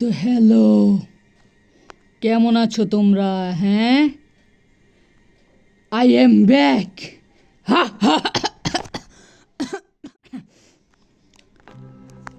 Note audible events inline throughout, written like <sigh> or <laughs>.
তো হ্যালো কেমন আছো তোমরা? হ্যাঁ? আই এম ব্যাক হা হা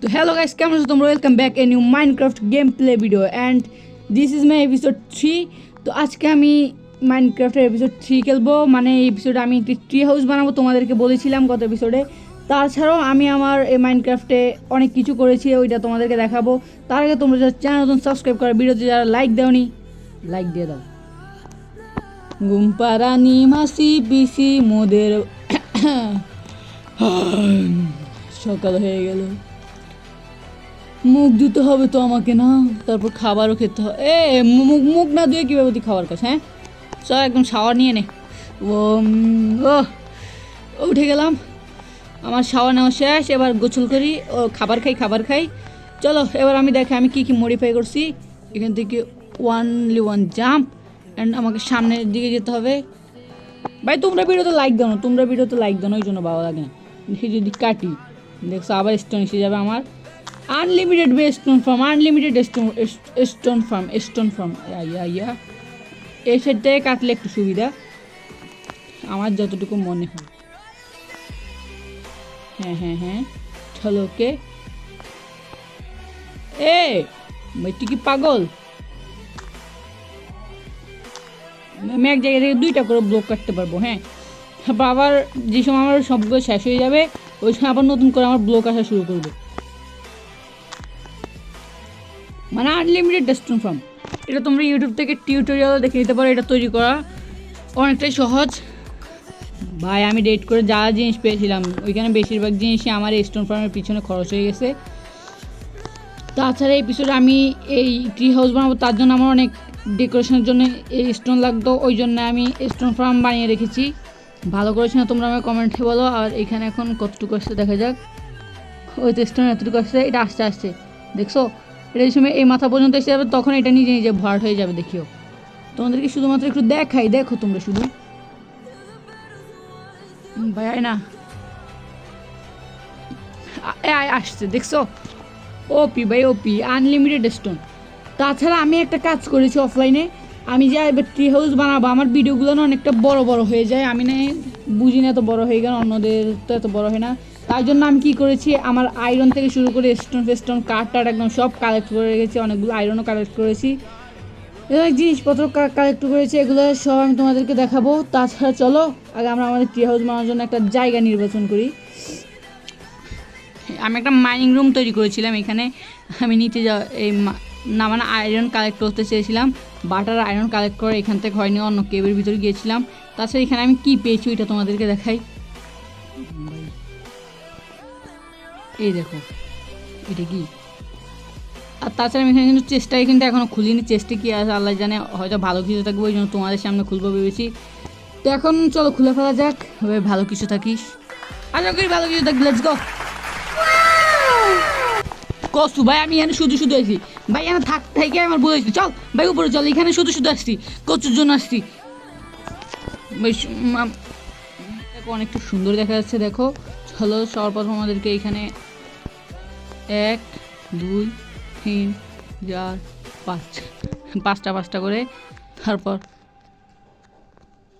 তো হ্যালো গাইস কেমন আছো তোমরা? Welcome back a new Minecraft game play video and this is my episode three তো আজকে আমি মাইনক্রাফটের এপিসোড থ্রি খেলব। মানে এই এপিসোডে আমি একটি ট্রি হাউস বানাবো। তোমাদেরকে বলেছিলাম গত এপিসোডে তাছাড়াও আমি আমার এই মাইনক্রাফটে অনেক কিছু করেছি, ওইটা তোমাদেরকে দেখাবো। তার আগে তোমরা যারা চ্যানেল নতুন সাবস্ক্রাইব করো ভিডিওতে যারা লাইক দাওনি লাইক দিয়ে দাও। ঘুম পাড়ানি মাসি, পিসি, মোদের সকাল হয়ে গেল। মুখ ধুতে হবে তো আমাকে না, তারপর খাবারও খেতে হবে এ, মুখ মুখ না ধুয়ে কীভাবে তুই খাবার খাস হ্যাঁ? চল একদম শাওয়ার নিয়ে নে। ও উঠে গেলাম। আমার শাওয়ার নেওয়া শেষ, এবার গোসল করি, ও খাবার খাই খাবার খাই। চলো, এবার আমি দেখি আমি কী কী মডিফাই করছি। এখান থেকে ওয়ানলি ওয়ান জাম্প অ্যান্ড আমাকে সামনের দিকে যেতে হবে। ভাই, তোমরা ভিডিওতে লাইক দাও না, তোমরা ভিডিওতে লাইক দাও না, ওই জন্য ভালো লাগে না। দেখি যদি কাটি, দেখছ, আবার স্টোন এসে যাবে আমার। Unlimited be stone farm unlimited stone stone farm stone farm yeah yeah এই সাইডটায় কাটলে একটু সুবিধা। আমার যতটুকু মনে হয়। হ্যাঁ হ্যাঁ হ্যাঁ। চলো ওকে। এ তুই কি পাগল? আমি এক জায়গা থেকে দুইটা করে ব্লক কাটতে পারব হ্যাঁ। তারপর আবার যে সময় আমার সবগুলো শেষ হয়ে যাবে, ওই সময় আবার নতুন করে আমার ব্লক আসা শুরু করবে। মানে আনলিমিটেড ডেস্টন ফার্ম এটা তোমরা ইউটিউব থেকে টিউটোরিয়াল দেখে নিতে পারো, এটা তৈরি করা। অনেকটাই সহজ। ভাই, আমি ডেট করে যা জিনিস পেয়েছিলাম, ওইখানে বেশিরভাগ জিনিসই আমার স্টোন ফার্মের পিছনে খরচ হয়ে গেছে। তাছাড়া পিছনে আমি এই ট্রি হাউস বানাবো, তার জন্য আমার অনেক ডেকোরেশনের জন্য এই স্টোন লাগতো, ওই জন্য আমি স্টোন ফার্ম বানিয়ে রেখেছি। ভালো করেছি না, তোমরা আমার কমেন্টে বলো, আর এখানে এখন কতটুকু আসছে দেখা যাক। ওই তো স্টোন এতটুকু আসছে, এটা আস্তে আস্তে দেখছ? এটা এই সময় এই মাথা পর্যন্ত এসে যাবে, তখন এটা নিজে নিজে ভরাট হয়ে যাবে, দেখিও। তোমাদেরকে শুধুমাত্র একটু দেখাই, দেখো তোমরা শুধু। ভাই আয় না। এ, আয়, আসছে দেখছ? ওপি ভাই ওপি আনলিমিটেড স্টোন তাছাড়া আমি একটা কাজ করেছি অফলাইনে আমি যে এবার ট্রি হাউস বানাবো আমার ভিডিওগুলো না অনেকটা বড় বড় হয়ে যায়। আমি না বুঝি না এত বড় হয়ে গেল অন্যদের তো এত বড় হয় না। তাই জন্য আমি কি করেছি আমার আয়রন থেকে শুরু করে স্টোন ফেস্টোন কাঠ টাট একদম সব কালেক্ট করে রেখেছি অনেকগুলো আয়রনও কালেক্ট করেছি। অনেক জিনিসপত্র কালেক্ট করেছি, এগুলো সব আমি তোমাদেরকে দেখাবো। তাছাড়া চলো, আগে আমরা আমাদের ট্রি হাউস বানানোর জন্য একটা জায়গা নির্বাচন করি। আমি একটা মাইনিং রুম তৈরি করেছিলাম, এখানে আমি নিতে যা এই না মানে আয়রন কালেক্ট করতে চেয়েছিলাম। বাটার আয়রন কালেক্ট করে এখান থেকে হয়নি অন্য কেবের ভিতরে গিয়েছিলাম। তাছাড়া এখানে আমি কি পেয়েছি ওইটা তোমাদেরকে দেখাই। এই দেখো, এটা কি? আর তাছাড়া আমি এখানে কিন্তু চেষ্টায় কিন্তু এখনও খুলিনি। চেষ্টা কি আছে আল্লাহ জানে হয়তো ভালো কিছু থাকবে ওই জন্য তোমাদের সামনে খুলবো ভেবেছি। তো এখন চলো খুলে ফেলা যাক হবে ভালো কিছু থাকিস। আশা করি ভালো কিছু থাকবে লেটস গো কসু ভাই আমি এখানে শুধু শুধু আসছি ভাই এখানে থাক থেকে আমার বলেছি চল ভাই উপরে চল এখানে শুধু শুধু আসছি। কচুর জন্য আসছি। অনেকটা সুন্দর দেখা যাচ্ছে দেখো। চলো সর্বপ্রথম আমাদেরকে এখানে এক দুই তিন, চার, পাঁচ। পাঁচটা পাঁচটা করে। তারপর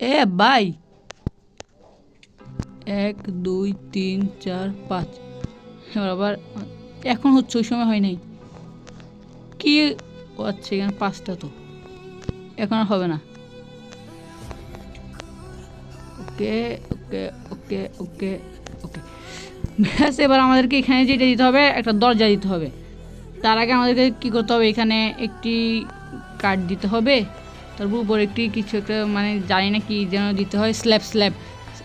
এ ভাই। এক, দুই, তিন, চার, পাঁচ। এবার আবার এখন হচ্ছে, ওই সময় হয় নাই। কি ও আচ্ছা এখানে পাঁচটা তো। এখন আর হবে না। ওকে ওকে ওকে ওকে ওকে। ব্যাস, এবার আমাদেরকে এখানে যেটা দিতে হবে, একটা দরজা দিতে হবে। তার আগে আমাদেরকে কী করতে হবে? এখানে একটি কাঠ দিতে হবে। তারপর উপর একটি কিছু একটা মানে জানি না কি যেন দিতে হয়। স্ল্যাব স্ল্যাব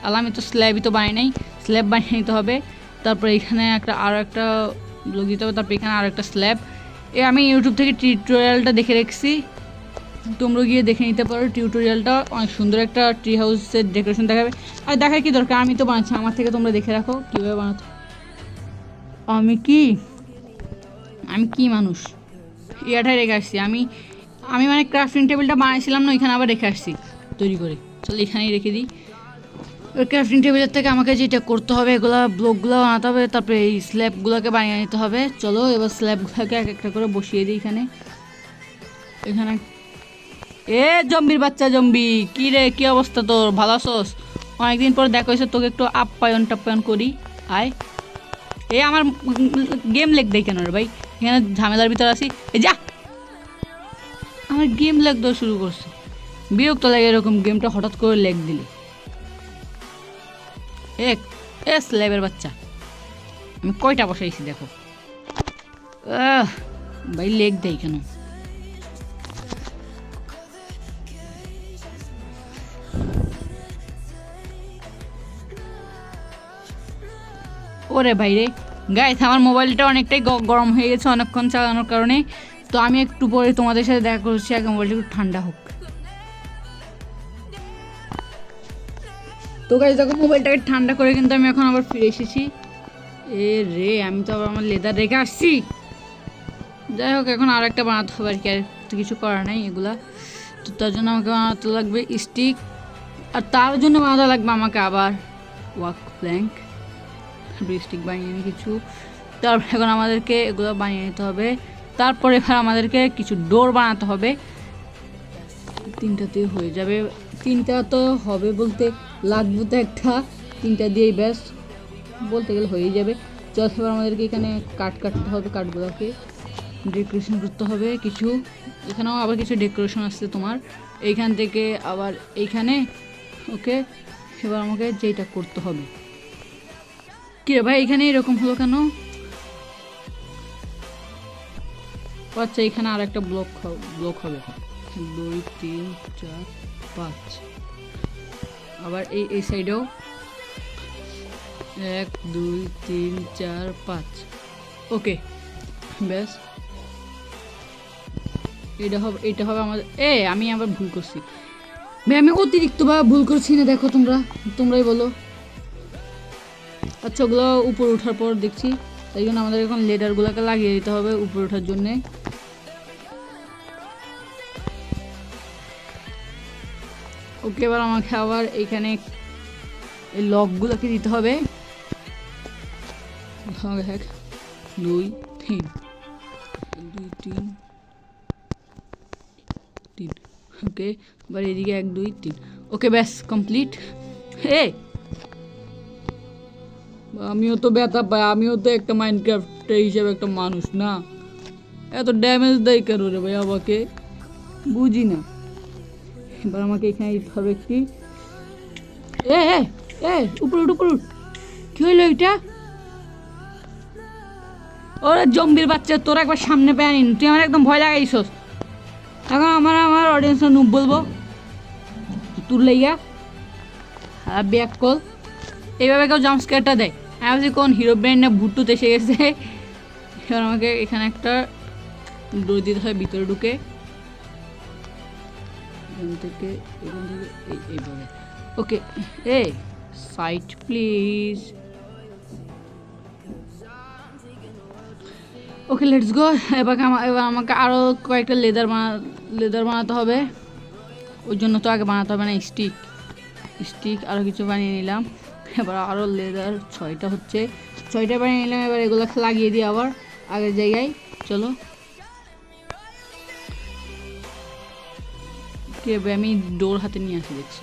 আলাম তো স্ল্যাবই তো বানাই নাই। স্ল্যাব বানিয়ে নিতে হবে। তারপর এখানে একটা আরও একটা লোক দিতে হবে। তারপর এখানে আরও একটা স্ল্যাব এ, আমি ইউটিউব থেকে টিউটোরিয়ালটা দেখে রেখেছি। তোমরা গিয়ে দেখে নিতে পারো টিউটোরিয়ালটা অনেক সুন্দর একটা ট্রি হাউসের ডেকোরেশন দেখাবে। আর দেখার কি দরকার? আমি তো বানাচ্ছি। আমার থেকে তোমরা দেখে রাখো। কীভাবে বানাতো আমি কি আমি কি মানুষ? ইয়াটাই রেখে আসছি। আমি আমি মানে ক্রাফটিং টেবিলটা বানাইছিলাম না, ওইখানে আবার রেখে আসছি। তৈরি করে। চল এখানেই রেখে দিই। ওই ক্রাফটিং টেবিলের থেকে আমাকে যেটা করতে হবে, এগুলো ব্লকগুলো বানাতে হবে, তারপরে এই স্ল্যাবগুলোকে বানিয়ে নিতে হবে। চলো, এবার স্ল্যাবগুলোকে এক একটা করে বসিয়ে দিই এখানে। এখানে এ, জম্বির বাচ্চা জম্বি, কি রে, কি অবস্থা তোর? ভালো আছোস? অনেকদিন পর দেখা হয়েছে, তোকে একটু আপ্যায়ন টাপ্যায়ন করি। আয়। এ, আমার গেম লেগ দেয় কেন রে ভাই? এখানে ঝামেলার ভিতর আছি। এ যা। আমার গেম লেগ দেওয়া শুরু করছে। বিরক্ত লাগে এরকম গেমটা হঠাৎ করে লেগ দিলে। এক এ স্ল্যাবের বাচ্চা। আমি কয়টা বসাইছি দেখো। ভাই লেগ দেয় কেন? ওরে ভাই রে। গাইস আমার মোবাইলটা অনেকটাই গরম হয়ে গেছে অনেকক্ষণ চালানোর কারণে। তো আমি একটু পরে তোমাদের সাথে দেখা করছি, আগে মোবাইলটা একটু ঠান্ডা হোক। তো গাইস দেখো মোবাইলটাকে ঠান্ডা করে কিন্তু আমি এখন আবার ফিরে এসেছি। এ রে, আমি তো আবার আমার লেদার রেখে আসছি। যাই হোক, এখন আর একটা বানাতে হবে আর কি, আর কিছু করার নাই এগুলা। তো তার জন্য আমাকে বানাতে লাগবে স্টিক আর তার জন্য বানাতে লাগবে আমাকে আবার ওয়াক প্ল্যাঙ্ক স্টিক বানিয়ে নিই কিছু। তারপর এখন আমাদেরকে এগুলো বানিয়ে নিতে হবে। তারপরে এবার আমাদেরকে কিছু ডোর বানাতে হবে। তিনটাতে হয়ে যাবে। তিনটা তো হবে বলতে লাগবে তো একটা। তিনটা দিয়েই ব্যাস। বলতে গেলে হয়েই যাবে। চল এবার আমাদেরকে এখানে কাট কাটতে হবে কাঠগুলোকে। ডেকোরেশন করতে হবে কিছু। এখানেও আবার কিছু ডেকোরেশন আসছে তোমার। এইখান থেকে আবার এইখানে ওকে এবার আমাকে যেটা করতে হবে। কি ভাই, এখানে এরকম হলো কেন? আচ্ছা এখানে আর একটা ব্লক ব্লক হবে। দুই, তিন, চার, পাঁচ। আবার এই এই সাইডেও এক, দুই, তিন, চার, পাঁচ। ওকে, ব্যাস। এটা হবে এটা হবে আমাদের, এ, আমি আবার ভুল করছি। ভাই আমি অতিরিক্ত বা ভুল করছি না, দেখো তোমরা, তোমরাই বলো। আচ্ছা ওগুলো উপর ওঠার পর দেখছি। তাই জন্য আমাদের এখন লেডারগুলোকে লাগিয়ে দিতে হবে উপরে ওঠার জন্যে। ওকে, এবার আমাকে আবার এইখানে এই লকগুলোকে দিতে হবে। হবে এক দুই, তিন। দুই, তিন। তিন। ওকে, এবার এদিকে এক, দুই, তিন। ওকে, ব্যাস, কমপ্লিট। হে আমিও তো ব্যথা পাই, আমিও তো একটা মাইনক্রাফ্টের হিসেবে একটা মানুষ না। এত ড্যামেজ দেয় কেন রে ভাই আমাকে? বুঝি না। এবার আমাকে এখানে দিতে হবে একটি এ এ উপর উঠ উপর উঠ। কি হইল এটা? ওরে জম্বির বাচ্চা, তোরা একবার সামনে পেয়ে আনিন। তুই আমার একদম ভয় লাগাইছস। এখন আমার আমার অডিয়েন্স নুব বলব? তোর লাইগা আর ব্যাক কল এইভাবে কেউ জাম্পস্কেয়ারটা দেয়। আমি ভাবছি কোন হিরো ব্র্যান্ড না ভুট্টুতে এসে গেছে। এবার আমাকে এখানে একটা ডোর দিতে হয়, ভিতরে ঢুকে। এখান থেকে এখান থেকে, এই, এইভাবে। Okay a site please okay let's go এবার এবার আমাকে আরও কয়েকটা লেদার বানা লেদার বানাতে হবে। ওই জন্য তো আগে বানাতে হবে না স্টিক স্টিক আরও কিছু বানিয়ে নিলাম। এবার আরও লেদার ছয়টা হচ্ছে। ছয়টা বানিয়ে নিলাম, এবার এগুলো লাগিয়ে দিই আবার আগের জায়গায়। চলো। আমি ডোর হাতে নিয়ে আসি, দেখছ?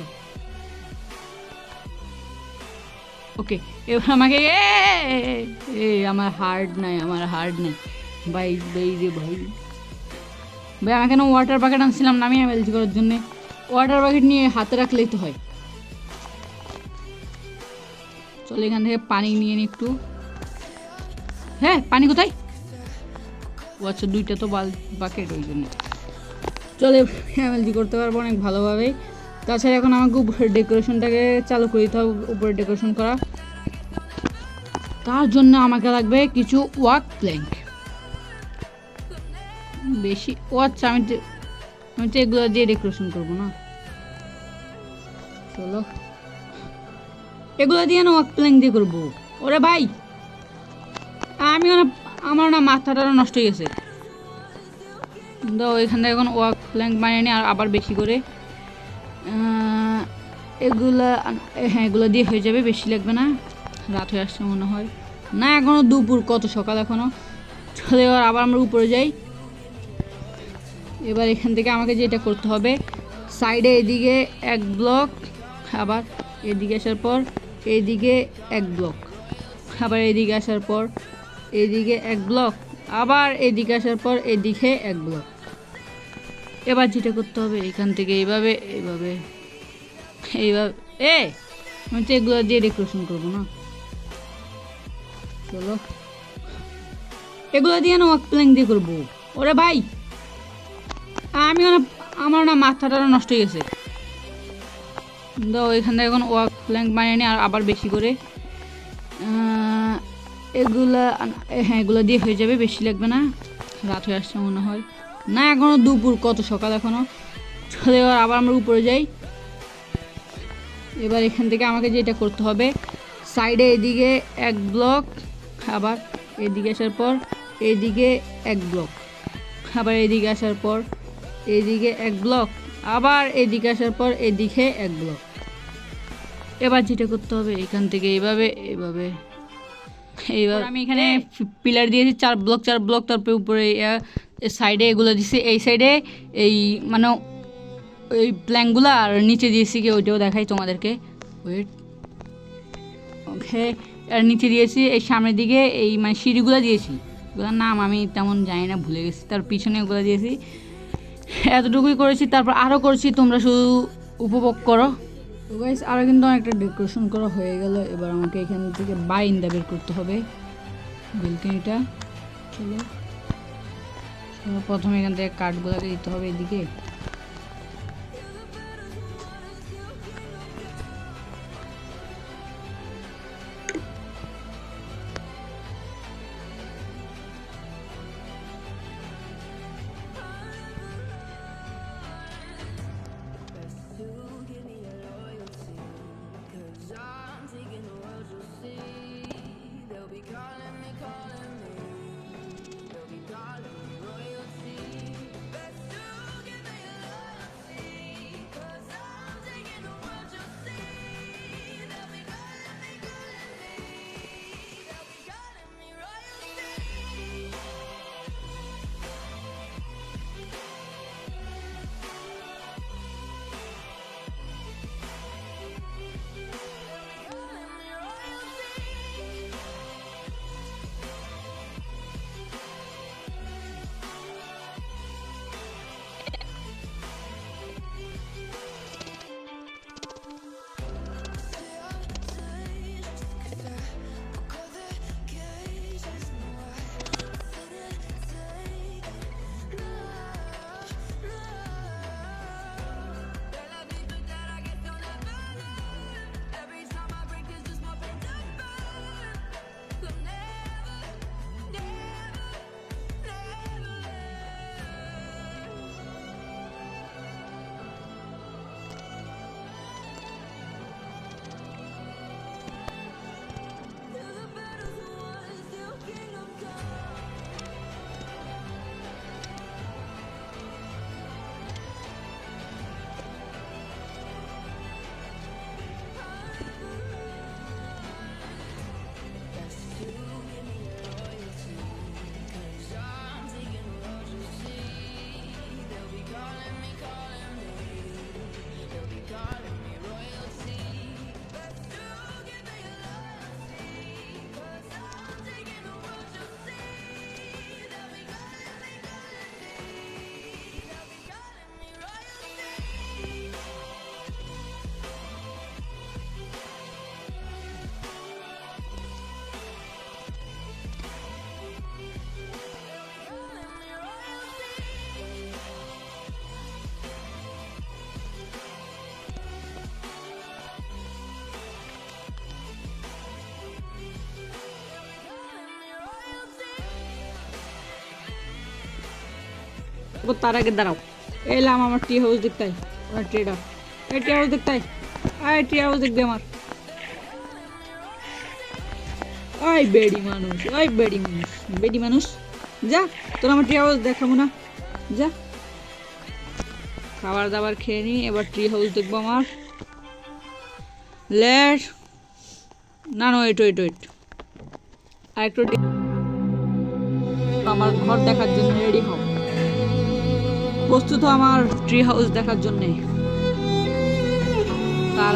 ওকে, এবার আমাকে, এ আমার হার্ড নাই, আমার হার্ড নাই। ভাই ভাই রে ভাই। ভাই আমাকে না ওয়াটার বাকেট আনছিলাম না আমি করার জন্যে। ওয়াটার বাকেট নিয়ে হাতে রাখলেই তো হয়। চলো এখান থেকে পানি নিয়ে নি একটু। হ্যাঁ পানি কোথায়? ও আচ্ছা দুইটা তো বাল বাকেট ওই জন্য। চলে এমএলজি করতে পারব অনেক ভালোভাবে। তাছাড়া এখন আমাকে উপরের ডেকোরেশনটাকে চালু করে দিতে হবে উপরে ডেকোরেশন করা। তার জন্য আমাকে লাগবে কিছু ওয়াক প্ল্যাঙ্ক। বেশি ও আচ্ছা আমি আমি তো এগুলো দিয়ে ডেকোরেশন করব না। চলো। এগুলো দিয়ে না প্ল্যাঙ্ক দিয়ে করব। ওরে ভাই আমিও না আমার না মাথাটা নষ্ট হয়ে গেছে। তো এখান থেকে এখন ওয়াক প্ল্যাঙ্ক বানিয়ে আর আবার বেশি করে এগুলা হ্যাঁ এগুলো দিয়ে হয়ে যাবে, বেশি লাগবে না। রাত হয়ে আসছে মনে হয়। না, এখনও দুপুর, কত সকাল এখনও চলে এবার আবার আমরা উপরে যাই। এবার এখান থেকে আমাকে যেটা করতে হবে সাইডে এদিকে এক ব্লক আবার এদিকে আসার পর এইদিকে এক ব্লক আবার এদিকে আসার পর এদিকে এক ব্লক আবার এদিকে আসার পর এদিকে এক ব্লক এবার যেটা করতে হবে, এখান থেকে এইভাবে এইভাবে এইভাবে, এ, আমি তো এগুলো দিয়ে ডেকোরেশন করব না। চলো। এগুলো দিয়ে না ওয়াক প্ল্যাং দিয়ে করব। ওরে ভাই, আমি আমার না মাথাটা নষ্ট হয়ে গেছে। দাও এখান থেকে এখন ওয়াক প্ল্যাঙ্ক বানিয়ে নিই আর আবার বেশি করে। এগুলা হ্যাঁ এগুলো দিয়ে হয়ে যাবে, বেশি লাগবে না। রাত হয়ে আসছে মনে হয়। না এখনও দুপুর, কত সকাল এখনও চলে এবার আবার আমরা উপরে যাই। এবার এখান থেকে আমাকে যেটা করতে হবে, সাইডে এদিকে এক ব্লক, আবার এদিকে আসার পর এদিকে এক ব্লক, আবার এদিকে আসার পর এদিকে এক ব্লক আবার এদিকে আসার পর এদিকে এক ব্লক এবার যেটা করতে হবে এখান থেকে এইভাবে এইভাবে এইভাবে আমি এখানে পিলার দিয়েছি চার ব্লক চার ব্লক তারপরে উপরে সাইডে এগুলো দিছি। এই সাইডে এই মানে ওই প্ল্যাঙ্কগুলো আর নিচে দিয়েছি কি ওইটাও দেখাই তোমাদেরকে। ওয়েট ওকে আর নিচে দিয়েছি এই সামনের দিকে এই মানে সিঁড়িগুলো দিয়েছি। ওগুলোর নাম আমি তেমন জানি না ভুলে গেছি। তার পিছনে ওগুলো দিয়েছি। <laughs> এতটুকুই করেছি, তারপর আরও করেছি, তোমরা শুধু উপভোগ করো। তো গাইস আরও কিন্তু একটা ডেকোরেশন করা হয়ে গেল, এবার আমাকে এখান থেকে বাইন্দা বের করতে হবে। বেলকনিটা প্রথমে এখান থেকে কাঠগুলোকে দিতে হবে এদিকে। তার আগে দাঁড়াও। এলাম আমার টি হাউস দেখতে আমার ট্রেডার এই টি হাউস দেখতে আয় টি হাউস দেখবে আমার। ওই বেডি মানুষ ওই বেডি মানুষ বেডি মানুষ। যা, তোর আমার ট্রি হাউস দেখাবো না। যা। খাবার দাবার খেয়ে নি, এবার ট্রি হাউস দেখব আমার। লেট না না ওয়েট ওয়েট ওয়েট আর একটু আমার ঘর দেখার জন্য রেডি হও প্রস্তুত আমার ট্রি হাউস দেখার জন্যে। তার